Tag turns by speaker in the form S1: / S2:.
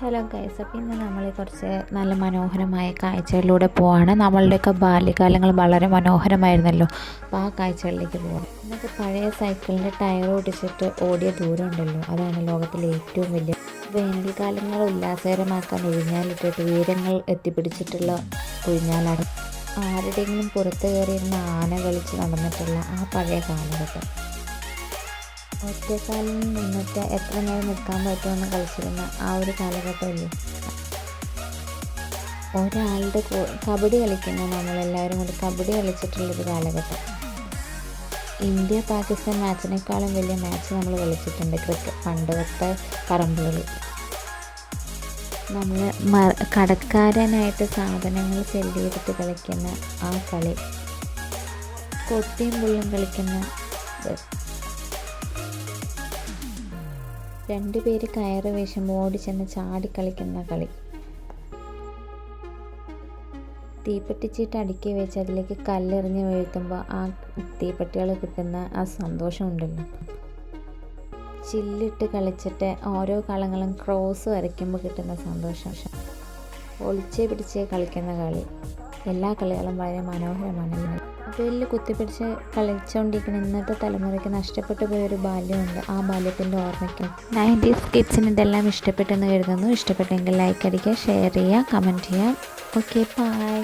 S1: Hello guys അപ്പോൾ ഇന്ന് നമ്മൾ കുറച്ച് നല്ല മനോഹരമായ കാഴ്ചകളിലൂടെ പോവാണ്. നമ്മളുടെയൊക്കെ ബാല്യകാലങ്ങൾ വളരെ മനോഹരമായിരുന്നല്ലോ. അപ്പോൾ ആ കാഴ്ചകളിലേക്ക് പോവാം. ഇന്നൊക്കെ പഴയ സൈക്കിളിന്റെ ടയർ ഓടിച്ചിട്ട് ഓടിയ ദൂരം ഉണ്ടല്ലോ. അതാണ് ലോകത്തിലെ ഏറ്റവും വലിയ വേനൽക്കാലങ്ങൾ ഉല്ലാസകരമാക്കാൻ ഒഴിഞ്ഞാലിട്ടിട്ട് ഉയരങ്ങൾ എത്തിപ്പിടിച്ചിട്ടുള്ള ഒഴിഞ്ഞാലാണ് ആരുടെയെങ്കിലും പുറത്ത് കയറിയിരുന്ന ആന കളിച്ച് നടന്നിട്ടുള്ള ആ പഴയ കാലഘട്ടം. ഒറ്റക്കാലിൽ നിന്നിട്ട് എത്ര നേരം നിൽക്കാൻ പറ്റുമെന്ന് കളിച്ചിരുന്ന ആ ഒരു കാലഘട്ടമല്ലേ? ഒരാളുടെ കബഡി കളിക്കുന്ന നമ്മളെല്ലാവരും കൂടി കബഡി കളിച്ചിട്ടുള്ളൊരു കാലഘട്ടം. ഇന്ത്യ പാകിസ്ഥാൻ മാച്ചിനേക്കാളും വലിയ മാച്ച് നമ്മൾ കളിച്ചിട്ടുണ്ട് ക്രിക്കറ്റ് പണ്ടത്തെ പറമ്പുകളിൽ നമ്മൾ മ കടക്കാരനായിട്ട് സാധനങ്ങൾ ചെയ്തിട്ട് കളിക്കുന്ന ആ കളി കൊട്ടിയും പുള്ളും കളിക്കുന്ന രണ്ടുപേര് കയറ് വേഷം ചാടി കളിക്കുന്ന കളി. തീപ്പെട്ടിച്ചീട്ട് അടുക്കി വെച്ച് അതിലേക്ക് കല്ലെറിഞ്ഞ് വീഴ്ത്തുമ്പോൾ ആ തീപ്പെട്ടികൾ കിട്ടുന്ന ആ സന്തോഷം ഉണ്ടല്ലോ ചില്ലിട്ട് കളിച്ചിട്ട് ഓരോ കളങ്ങളും ക്രോസ് വരയ്ക്കുമ്പോൾ കിട്ടുന്ന സന്തോഷം. ഒളിച്ചേ പിടിച്ചേ കളിക്കുന്ന കളി. എല്ലാ കളികളും വളരെ മനോഹരമാണ്. മൊബൈലിൽ കുത്തിപ്പിടിച്ച് കളിച്ചുകൊണ്ടിരിക്കുന്ന ഇന്നത്തെ തലമുറയ്ക്ക് നഷ്ടപ്പെട്ടു പോയ ഒരു ബാല്യമുണ്ട്. ആ ബാല്യത്തിന്റെ ഓർമ്മയ്ക്ക്. നയന്റീസ് കിഡ്സിന് ഇതെല്ലാം ഇഷ്ടപ്പെട്ടെന്ന് കരുതുന്നു. ഇഷ്ടപ്പെട്ടെങ്കിൽ ലൈക്ക് അടിക്കുക ഷെയർ ചെയ്യുക കമന്റ് ചെയ്യുക. Okay bye